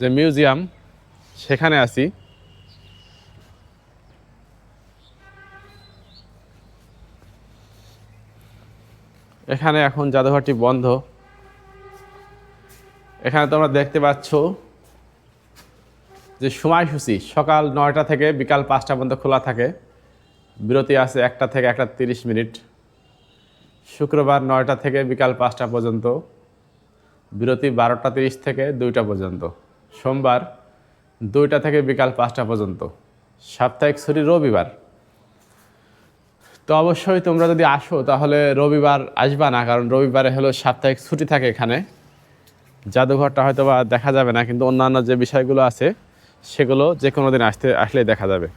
যে মিউজিয়াম, সেখানে আছি। এখানে এখন জাদুঘরটি বন্ধ। এখানে তোমরা দেখতে পাচ্ছ যে সময়সূচি, সকাল নয়টা থেকে বিকাল পাঁচটা পর্যন্ত খোলা থাকে। বিরতি আছে একটা থেকে একটা তিরিশ মিনিট। শুক্রবার নয়টা থেকে বিকাল পাঁচটা পর্যন্ত। বিরতি বারোটা তিরিশ থেকে দুইটা পর্যন্ত। সোমবার দুইটা থেকে বিকাল পাঁচটা পর্যন্ত। সাপ্তাহিক ছুটি রবিবার। তো অবশ্যই তোমরা যদি আসো, তাহলে রবিবার আসবা না, কারণ রবিবারে হলো সাপ্তাহিক ছুটি থাকে এখানে। জাদুঘরটা হয়তো বা দেখা যাবে না, কিন্তু অন্যান্য যে বিষয়গুলো আছে, সেগুলো যে কোনো দিন আসতে, আসলেই দেখা যাবে।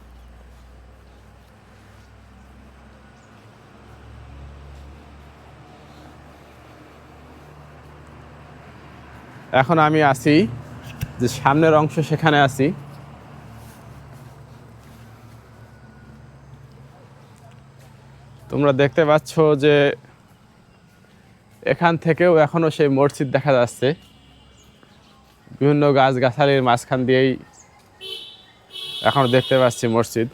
এখন আমি আছি যে সামনের অংশ সেখানে আছি। তোমরা দেখতে পাচ্ছ যে এখান থেকেও এখনও সেই মসজিদ দেখা যাচ্ছে। বিভিন্ন গাছগাছালির মাঝখান দিয়েই এখনও দেখতে পাচ্ছি মসজিদ।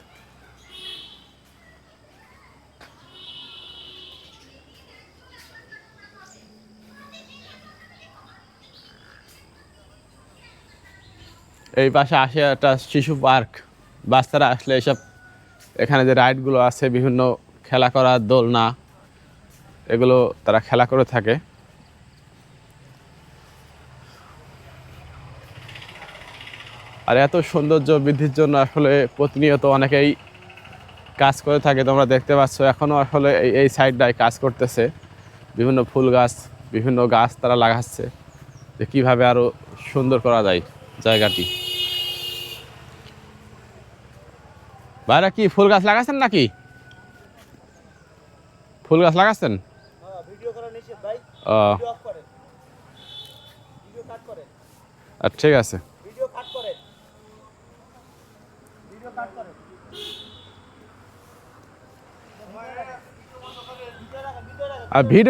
এই পাশে আসে একটা শিশু পার্ক। বাচ্চারা আসলে এসব এখানে যে রাইডগুলো আছে, বিভিন্ন খেলা করা, দোলনা, এগুলো তারা খেলা করে থাকে। আর এত সৌন্দর্য বৃদ্ধির জন্য আসলে প্রতিনিয়ত অনেকেই কাজ করে থাকে, তোমরা দেখতে পাচ্ছ। এখনও আসলে এই এই সাইডটায় কাজ করতেছে। বিভিন্ন ফুল গাছ, বিভিন্ন গাছ তারা লাগাচ্ছে যে কীভাবে আরও সুন্দর করা যায়। জায়গাটি। ভাইরা কি ফুল গাছ লাগাচ্ছেন নাকি? ফুল গাছ লাগাচ্ছেন ঠিক আছে। আর ভিডিও